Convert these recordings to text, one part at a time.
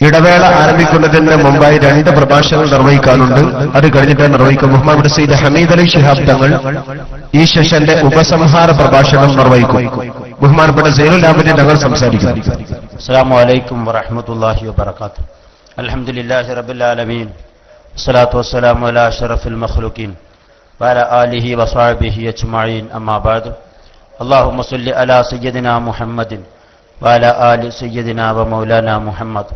ഇടവേള ആരംഭിക്കുന്നതിന് മുമ്പായി രണ്ട് പ്രഭാഷണങ്ങൾ നിർവഹിക്കാനുണ്ട് അത് കഴിഞ്ഞിട്ട് നിർവഹിക്കും മുഹമ്മദ് സയ്യിദ് ഹമീദ് അലി ശിഹാബ് തങ്ങൾ ഈ സെഷന്റെ ഉപസംഹാര പ്രഭാഷണം നിർവഹിക്കും ബഹുമാനപ്പെട്ട സൈനുൽ ആബിദി തങ്ങൾ സംസാരിക്കും السلام عليكم ورحمة الله وبركاته الحمد لله رب العالمين والصلاة والسلام على أشرف المخلوقين وعلى آله وصحبه أجمعين أما بعد اللهم صل على سيدنا محمد وعلى آل سيدنا ومولانا محمد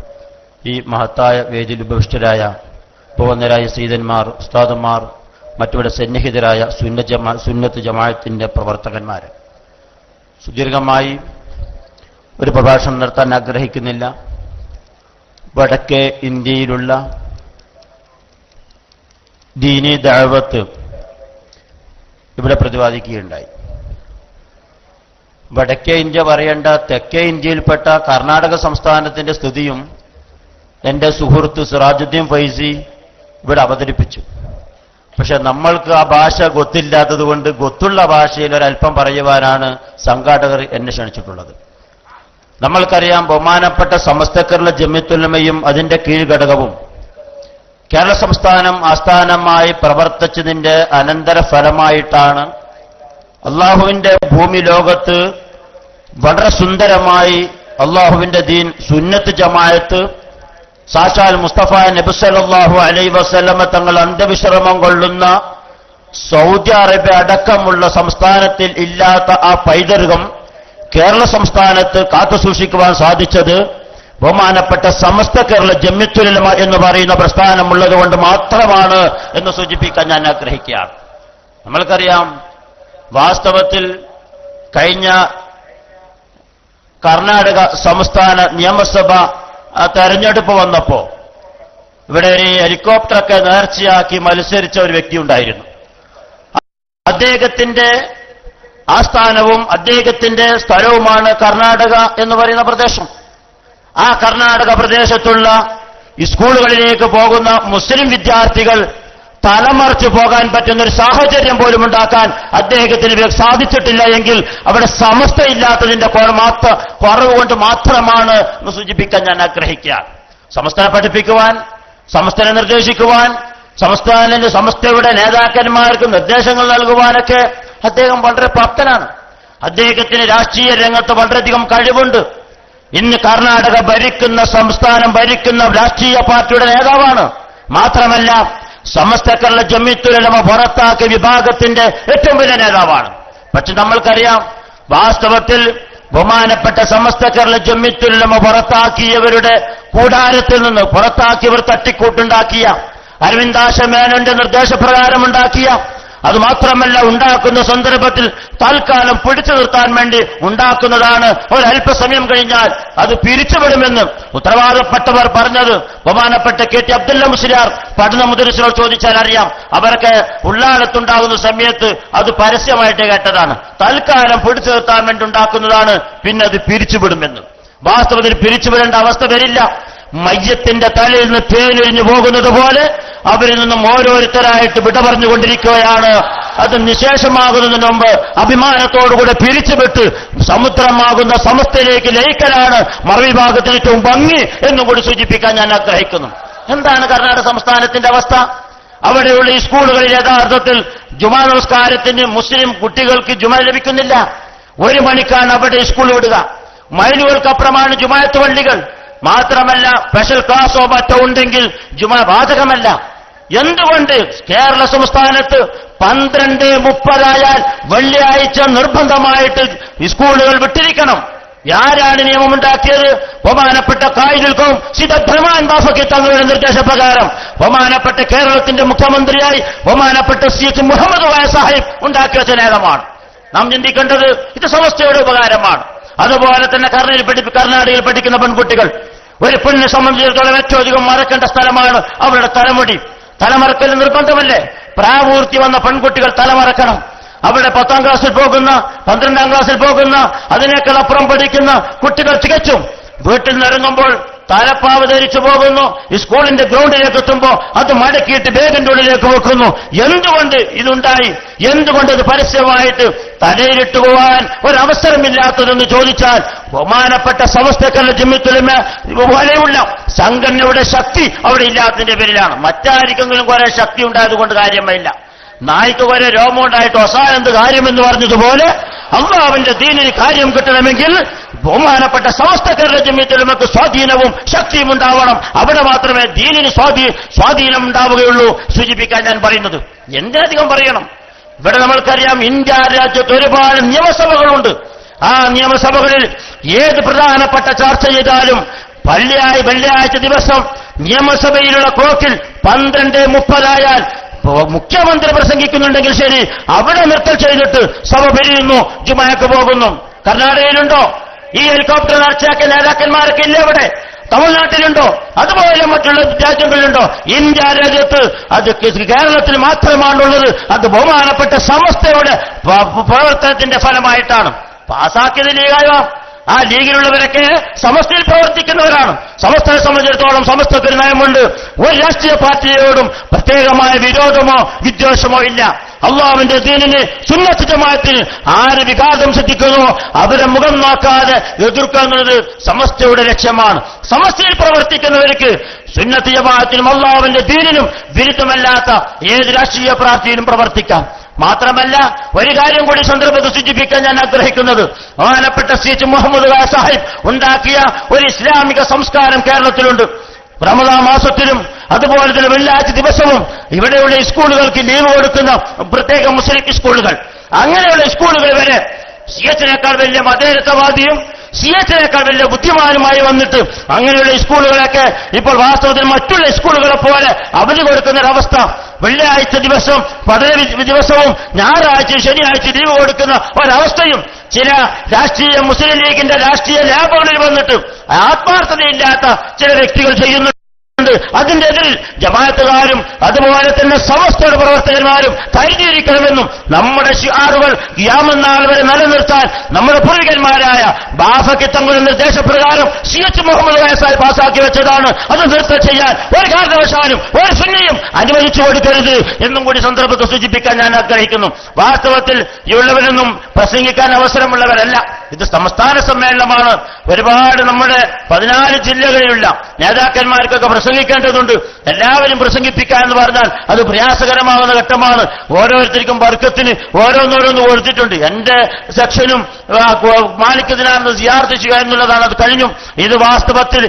ഈ മഹത്തായ വേദിയിൽ ഉപവിഷ്ടരായ പൂവന്നരായ സീതന്മാർ ഉസ്താദന്മാർ മറ്റുവിടെ സന്നിഹിതരായ സുന്ന ജമാ സുന്നത്ത് ജമാഅത്തിന്റെ പ്രവർത്തകന്മാർ സുദീർഘമായി ഒരു പ്രഭാഷണം നടത്താൻ ആഗ്രഹിക്കുന്നില്ല. വടക്കേ ഇന്ത്യയിലുള്ള ദീനി ദഅവത്ത് ഇവിടെ പ്രതിപാദിക്കുകയുണ്ടായി. വടക്കേ ഇന്ത്യ പറയേണ്ട തെക്കേ ഇന്ത്യയിൽപ്പെട്ട കർണാടക സംസ്ഥാനത്തിന്റെ സ്ഥിതിയും എന്റെ സുഹൃത്ത് സിറാജുദ്ദീൻ ഫൈസി ഇവിടെ അവതരിപ്പിച്ചു. പക്ഷെ നമ്മൾക്ക് ആ ഭാഷ ഗൊത്തില്ലാത്തത് കൊണ്ട് ഗൊത്തുള്ള ഭാഷയിൽ ഒരല്പം പറയുവാനാണ് സംഘാടകർ എന്നെ ക്ഷണിച്ചിട്ടുള്ളത്. നമ്മൾക്കറിയാം ബഹുമാനപ്പെട്ട സമസ്തക്കറിലെ ജമ്യത്തുലമയും അതിന്റെ കീഴ്ഘടകവും കേരള സംസ്ഥാനം ആസ്ഥാനമായി പ്രവർത്തിച്ചതിന്റെ അനന്തര ഫലമായിട്ടാണ് അള്ളാഹുവിന്റെ ഭൂമി ലോകത്ത് വളരെ സുന്ദരമായി അള്ളാഹുവിന്റെ ദീൻ സുന്നത്ത് ജമായത്ത് സാക്ഷാൽ മുസ്തഫ നബുസലാഹു അലൈ വസല്ലമ തങ്ങൾ അന്ത്യവിശ്രമം കൊള്ളുന്ന സൗദി അറേബ്യ അടക്കമുള്ള സംസ്ഥാനത്തിൽ ഇല്ലാത്ത ആ പൈതൃകം കേരള സംസ്ഥാനത്ത് കാത്തുസൂക്ഷിക്കുവാൻ സാധിച്ചത് ബഹുമാനപ്പെട്ട സമസ്ത കേരള ജമ്യത്തുലമ എന്ന് പറയുന്ന പ്രസ്ഥാനമുള്ളത് കൊണ്ട് മാത്രമാണ് എന്ന് സൂചിപ്പിക്കാൻ ഞാൻ ആഗ്രഹിക്കുകയാണ്. നമ്മൾക്കറിയാം വാസ്തവത്തിൽ കഴിഞ്ഞ കർണാടക സംസ്ഥാന നിയമസഭ ആ തെരഞ്ഞെടുപ്പ് വന്നപ്പോ ഇവിടെ ഒരു ഹെലികോപ്റ്ററൊക്കെ നേർച്ചയാക്കി മത്സരിച്ച ഒരു വ്യക്തി ഉണ്ടായിരുന്നു. അദ്ദേഹത്തിന്റെ ആസ്ഥാനവും അദ്ദേഹത്തിന്റെ സ്ഥലവുമാണ് കർണാടക എന്ന് പറയുന്ന പ്രദേശം. ആ കർണാടക പ്രദേശത്തുള്ള സ്കൂളുകളിലേക്ക് പോകുന്ന മുസ്ലിം വിദ്യാർത്ഥികൾ തലമറിച്ചു പോകാൻ പറ്റുന്ന ഒരു സാഹചര്യം പോലും ഉണ്ടാക്കാൻ അദ്ദേഹത്തിന് സാധിച്ചിട്ടില്ല എങ്കിൽ അവിടെ സമസ്തയില്ലാത്തതിന്റെ മാത്ര കുറവ് കൊണ്ട് മാത്രമാണ് എന്ന് സൂചിപ്പിക്കാൻ ഞാൻ ആഗ്രഹിക്കുക. സമസ്തനെ പഠിപ്പിക്കുവാൻ സമസ്തനെ നിർദ്ദേശിക്കുവാൻ സംസ്ഥാനത്തിന്റെ സമസ്തയുടെ നേതാക്കന്മാർക്ക് നിർദ്ദേശങ്ങൾ നൽകുവാനൊക്കെ അദ്ദേഹം വളരെ പ്രാപ്തനാണ്. അദ്ദേഹത്തിന് രാഷ്ട്രീയ രംഗത്ത് വളരെയധികം കഴിവുണ്ട്. ഇന്ന് കർണാടക ഭരിക്കുന്ന സംസ്ഥാനം ഭരിക്കുന്ന രാഷ്ട്രീയ പാർട്ടിയുടെ നേതാവാണ്. മാത്രമല്ല സമസ്തക്കറുടെ ജമ്മിത്തുലമ പുറത്താക്കിയ വിഭാഗത്തിന്റെ ഏറ്റവും വലിയ നേതാവാണ്. പക്ഷെ നമ്മൾക്കറിയാം വാസ്തവത്തിൽ ബഹുമാനപ്പെട്ട സമസ്തക്കറുടെ ജമ്മിത്തുലമ പുറത്താക്കിയവരുടെ കൂടാരത്തിൽ നിന്ന് പുറത്താക്കിയവർ തട്ടിക്കൂട്ടുണ്ടാക്കിയ അരവിന്ദാശ മേനോന്റെ നിർദ്ദേശപ്രകാരമുണ്ടാക്കിയ അത് മാത്രമല്ല ഉണ്ടാക്കുന്ന സന്ദർഭത്തിൽ തൽക്കാലം പിടിച്ചു നിർത്താൻ വേണ്ടി ഉണ്ടാക്കുന്നതാണ്. ഒരല്പസമയം കഴിഞ്ഞാൽ അത് പിരിച്ചുവിടുമെന്ന് ഉത്തരവാദപ്പെട്ടവർ പറഞ്ഞത്. ബഹുമാനപ്പെട്ട കെ ടി അബ്ദുല്ല മുസ്ലിയാർ പഠന മുദ്രസിനോട് ചോദിച്ചാൽ അറിയാം. അവരൊക്കെ ഉള്ളാലത്തുണ്ടാകുന്ന സമയത്ത് അത് പരസ്യമായിട്ട് കേട്ടതാണ്. തൽക്കാലം പിടിച്ചു നിർത്താൻ വേണ്ടി ഉണ്ടാക്കുന്നതാണ് പിന്നെ അത് പിരിച്ചുവിടുമെന്ന്. വാസ്തവത്തിൽ പിരിച്ചുവിടേണ്ട അവസ്ഥ വരില്ല. മയ്യത്തിന്റെ തലയിൽ നിന്ന് തേനൊഴിഞ്ഞു പോകുന്നത് പോലെ അവരിൽ നിന്നും ഓരോരുത്തരായിട്ട് വിട പറഞ്ഞുകൊണ്ടിരിക്കുകയാണ്. അത് നിശേഷമാകുന്നതിന് മുമ്പ് അഭിമാനത്തോടുകൂടെ പിരിച്ചുവിട്ട് സമുദ്രമാകുന്ന സമസ്തയിലേക്ക് ലയിക്കലാണ് മറുവിഭാഗത്തിന് ഏറ്റവും ഭംഗി എന്നും കൂടി സൂചിപ്പിക്കാൻ ഞാൻ ആഗ്രഹിക്കുന്നു. എന്താണ് കർണാടക സംസ്ഥാനത്തിന്റെ അവസ്ഥ? അവിടെയുള്ള ഈ സ്കൂളുകളിൽ യഥാർത്ഥത്തിൽ ജുമാ നമസ്കാരത്തിന് മുസ്ലിം കുട്ടികൾക്ക് ജുമ ലഭിക്കുന്നില്ല. ഒരു മണിക്കാണ് അവിടെ സ്കൂൾ വിടുക. മൈലുകൾക്കപ്പുറമാണ് ജുമായത്ത് പള്ളികൾ. മാത്രമല്ല സ്പെഷ്യൽ ക്ലാസ്സോ മറ്റോ ഉണ്ടെങ്കിൽ ജുമാ ബാധകമല്ല എന്തുകൊണ്ട് കേരള സംസ്ഥാനത്ത് പന്ത്രണ്ട് മുപ്പതായാൽ വെള്ളിയാഴ്ച നിർബന്ധമായിട്ട് സ്കൂളുകൾ വിട്ടിരിക്കണം? ആരാണ് നിയമമുണ്ടാക്കിയത്? ബഹുമാനപ്പെട്ട കായികൾക്കും സിദ്ധബ്രഹ്മാൻ ബാഫക്കി തങ്ങളുടെ നിർദ്ദേശപ്രകാരം. ബഹുമാനപ്പെട്ട കേരളത്തിന്റെ മുഖ്യമന്ത്രിയായി ബഹുമാനപ്പെട്ട സി എച്ച് മുഹമ്മദ് വായ സാഹിബ് ഉണ്ടാക്കിയ വെച്ച നേതമാണ് നാം ചിന്തിക്കേണ്ടത് ഇത് സമസ്തയുടെ ഉപകാരമാണ്. അതുപോലെ തന്നെ കർണാടകയിൽ പഠിക്കുന്ന പെൺകുട്ടികൾ ഒരു പെണ്ണിനെ സംബന്ധിച്ചിടത്തോളം ഏറ്റവും അധികം മറക്കേണ്ട സ്ഥലമാണ് അവരുടെ തലമുടി. തലമറക്കൽ നിർബന്ധമല്ലേ? പ്രാപൂർത്തി വന്ന പെൺകുട്ടികൾ തലമറക്കണം. അവിടെ പത്താം ക്ലാസ്സിൽ പോകുന്ന പന്ത്രണ്ടാം ക്ലാസ്സിൽ പോകുന്ന അതിനേക്കാൾ അപ്പുറം പഠിക്കുന്ന കുട്ടികൾ തികച്ചും വീട്ടിൽ നിന്ന് ഇറങ്ങുമ്പോൾ തലപ്പാവ് ധരിച്ചു പോകുന്നു. ഈ സ്കൂളിന്റെ ഗ്രൗണ്ടിലേക്ക് എത്തുമ്പോ അത് മടക്കിയിട്ട് ബേഗിന്റെ ഉള്ളിലേക്ക് വെക്കുന്നു. എന്തുകൊണ്ട് ഇതുണ്ടായി? എന്തുകൊണ്ട് ഇത് പരസ്യമായിട്ട് തലയിലിട്ട് പോകാൻ ഒരവസരമില്ലാത്തതെന്ന് ചോദിച്ചാൽ ബഹുമാനപ്പെട്ട സമസ്തക്കല്ല ജിമ്മിത്തുലിമ പോലെയുള്ള സംഘടനയുടെ ശക്തി അവിടെ ഇല്ലാത്തതിന്റെ പേരിലാണ്. മറ്റാർക്കെങ്കിലും കുറെ ശക്തി ഉണ്ടായതുകൊണ്ട് കാര്യമില്ല നായ്ക്ക് വരെ രോമമുണ്ടായിട്ട് എന്ത് കാര്യമെന്ന് പറഞ്ഞതുപോലെ അള്ളാവിന്റെ ദീനിന് കാര്യം കിട്ടണമെങ്കിൽ ബഹുമാനപ്പെട്ട സമസ്തരുടെ ജമ്മിയത്തിൽ നമുക്ക് സ്വാധീനവും ശക്തിയും ഉണ്ടാവണം. അവിടെ മാത്രമേ ദീനിന് സ്വാധീ സ്വാധീനം ഉണ്ടാവുകയുള്ളൂ. സൂചിപ്പിക്കാൻ ഞാൻ പറയുന്നത്. എന്തിനധികം പറയണം? ഇവിടെ നമ്മൾക്കറിയാം ഇന്ത്യ രാജ്യത്ത് ഒരുപാട് നിയമസഭകളുണ്ട്. ആ നിയമസഭകളിൽ ഏത് പ്രധാനപ്പെട്ട ചർച്ച ചെയ്താലും പള്ളിയായി വെള്ളിയാഴ്ച ദിവസം നിയമസഭയിലുള്ള ക്ലോക്കിൽ പന്ത്രണ്ട് മുപ്പതായാൽ മുഖ്യമന്ത്രി പ്രസംഗിക്കുന്നുണ്ടെങ്കിൽ ശരി അവിടെ നിർത്തൽ ചെയ്തിട്ട് സഭ പിരിയുന്നു ജുമാക്ക് പോകുന്നു. കർണാടകയിലുണ്ടോ? ഈ ഹെലികോപ്റ്റർ ചർച്ചയാക്കിയ നേതാക്കന്മാരൊക്കെ ഇല്ല അവിടെ? തമിഴ്നാട്ടിലുണ്ടോ? അതുപോലെ മറ്റുള്ള രാജ്യങ്ങളിലുണ്ടോ? ഇന്ത്യ രാജ്യത്ത് അത് കേരളത്തിൽ മാത്രമാണുള്ളത്. അത് ബഹുമാനപ്പെട്ട സമസ്തയുടെ പ്രവർത്തനത്തിന്റെ ഫലമായിട്ടാണ്. പാസാക്കിയത് ലീഗായോ ആ ലീഗിലുള്ളവരൊക്കെ സമസ്തയിൽ പ്രവർത്തിക്കുന്നവരാണ്. സമസ്തയെ സംബന്ധിച്ചിടത്തോളം സമസ്തത്തിന് നയമുണ്ട് ഒരു രാഷ്ട്രീയ പാർട്ടിയോടും പ്രത്യേകമായ വിരോധമോ വിദ്വേഷമോ ഇല്ല. അള്ളാവിന്റെ ദീനിന് സുന്നത്ത് ജമാഅത്തിന് ആര് വികാസം ശ്രദ്ധിക്കുന്നു അവരെ മുഖം നോക്കാതെ എതിർക്കുന്നത് സമസ്തയുടെ ലക്ഷ്യമാണ്. സമസ്തയിൽ പ്രവർത്തിക്കുന്നവർക്ക് സുന്നത്ത് അള്ളാവിന്റെ ദീനിനും വിരുദ്ധമല്ലാത്ത ഏത് രാഷ്ട്രീയ പ്രാർത്ഥിയിലും പ്രവർത്തിക്കാം. മാത്രമല്ല ഒരു കാര്യം കൂടി സന്ദർഭത്തിൽ സൂചിപ്പിക്കാൻ ഞാൻ ആഗ്രഹിക്കുന്നത്. ബഹുമാനപ്പെട്ട സി മുഹമ്മദ് സാഹിബ് ഉണ്ടാക്കിയ ഒരു ഇസ്ലാമിക സംസ്കാരം കേരളത്തിലുണ്ട്. റമദാ മാസത്തിലും അതുപോലെ തന്നെ വെള്ളിയാഴ്ച ദിവസവും ഇവിടെയുള്ള സ്കൂളുകൾക്ക് ലീവ് കൊടുക്കുന്ന പ്രത്യേക മുസ്ലിം സ്കൂളുകൾ. അങ്ങനെയുള്ള സ്കൂളുകൾ വരെ സി എച്ചിനേക്കാൾ വലിയ മതേരത്വവാദിയും സി എച്ചിനേക്കാൾ വലിയ ബുദ്ധിമാനുമായി വന്നിട്ട് അങ്ങനെയുള്ള സ്കൂളുകളൊക്കെ ഇപ്പോൾ വാസ്തവത്തിൽ മറ്റുള്ള സ്കൂളുകളെ പോലെ അവധി കൊടുക്കുന്ന ഒരവസ്ഥ വെള്ളിയാഴ്ച ദിവസം പഠന വി- ദിവസവും ഞായറാഴ്ച ശനിയാഴ്ച ലീവ് കൊടുക്കുന്ന ഒരവസ്ഥയും ചില രാഷ്ട്രീയ മുസ്ലിം ലീഗിന്റെ രാഷ്ട്രീയ ലാബുകളിൽ വന്നിട്ട് ആത്മാർത്ഥതയില്ലാത്ത ചില വ്യക്തികൾ ചെയ്യുന്നു ഉണ്ട്. അതിന്റെ എതിരിൽ ജമാഅത്തുകാരും അതുപോലെ തന്നെ സമസ്തയുടെ പ്രവർത്തകന്മാരും കരുതിയിരിക്കണമെന്നും നമ്മുടെ ഷിയാറുകൾ ഗ്യാമെന്നാൾ വരെ നിലനിർത്താൻ നമ്മുടെ പൂർവികന്മാരായ ബാഫയ്ക്ക് തങ്ങളുടെ നിർദ്ദേശപ്രകാരം സി എച്ച് മുഹമ്മദ് വയസ്സായി പാസാക്കി വെച്ചതാണ്. അത് നിർത്തം ചെയ്യാൻ ഒരു കാരണവശാലും ഒരു സുന്നിയും അനുവദിച്ചു കൊടുക്കരുത് എന്നും കൂടി സന്ദർഭത്തെ സൂചിപ്പിക്കാൻ ഞാൻ ആഗ്രഹിക്കുന്നു. വാസ്തവത്തിൽ ഇവരുള്ളവരൊന്നും പ്രസംഗിക്കാൻ അവസരമുള്ളവരല്ല. ഇത് സംസ്ഥാന സമ്മേളനമാണ്. ഒരുപാട് നമ്മുടെ പതിനാല് ജില്ലകളിലുള്ള നേതാക്കന്മാർക്കൊക്കെ പ്രസംഗിക്കേണ്ടതുണ്ട്. എല്ലാവരും പ്രസംഗിപ്പിക്കുക എന്ന് പറഞ്ഞാൽ അത് പ്രയാസകരമാകുന്ന ഘട്ടമാണ്. ഓരോരുത്തർക്കും വർക്കത്തിന് ഓരോന്നോരോന്ന് കൊടുത്തിട്ടുണ്ട്. എന്റെ സെക്ഷനും മാലിക്കതിനാണെന്ന് സിയാർത്ത് എന്നുള്ളതാണ്. അത് കഴിഞ്ഞു ഇത് വാസ്തവത്തിൽ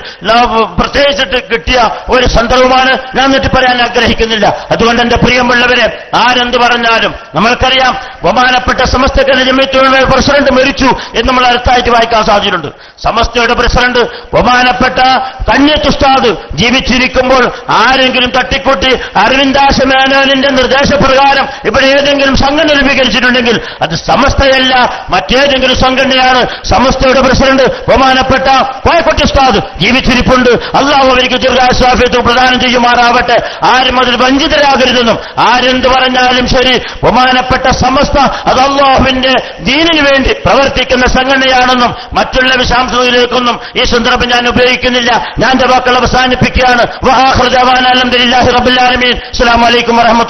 പ്രത്യേകിച്ചിട്ട് കിട്ടിയ ഒരു സന്ദർഭമാണ്. ഞാൻ എന്നിട്ട് പറയാൻ ആഗ്രഹിക്കുന്നില്ല. അതുകൊണ്ട് എന്റെ പ്രിയമുള്ളവരെ ആരെന്ത് പറഞ്ഞാലും നമ്മൾക്കറിയാം. ബഹുമാനപ്പെട്ട സമസ്ത ജമ്യത്തുള്ള പ്രസിഡന്റ് മരിച്ചു എന്ന് നമ്മൾ അടുത്തായിട്ട് വായിക്കാൻ സാധ്യതയുണ്ട്. സമസ്തയുടെ പ്രസിഡന്റ് ബഹുമാനപ്പെട്ട കന്യത്തുസ്താദ് ജീവിച്ചിരിക്കുമ്പോൾ ആരെങ്കിലും തട്ടിക്കൂട്ടി അരവിന്ദാശ മേനോനിന്റെ നിർദ്ദേശപ്രകാരം ഇവിടെ ഏതെങ്കിലും സംഘടന രൂപീകരിച്ചിട്ടുണ്ടെങ്കിൽ അത് സമസ്തയല്ല മറ്റേതെങ്കിലും സംഘടനയാണ്. സമസ്തയുടെ പ്രസിഡന്റ് ബഹുമാനപ്പെട്ട കോയക്കുട്ടി ഉസ്താദ് ജീവിച്ചിരിപ്പുണ്ട്. അള്ളാഹു അവർക്ക് ദീർഘാസ്വാഫ്യത്വം പ്രദാനം ചെയ്യുമാറാവട്ടെ. ആരും അതിൽ വഞ്ചിതരാകരുതെന്നും ആരെന്ത് പറഞ്ഞാലും ശരി. ബഹുമാനപ്പെട്ട സമസ്ത അത് അള്ളാഹുവിന്റെ ദീനിനു വേണ്ടി പ്രവർത്തിക്കുന്ന സംഘടനയാണെന്നും മറ്റുള്ള വിശാംശത്തിലേക്കൊന്നും ഈ സന്ദർഭം ഞാൻ ഉപയോഗിക്കുന്നില്ല. ഞാൻ വാക്കുകൾ അവസാനിപ്പിക്കുകയാണ്. വഹാഹൃദാൻ അലഹദില്ലാഹി റബുല്ലാലമീൻ അസ്സാം വലൈക്കും വറഹമത്തു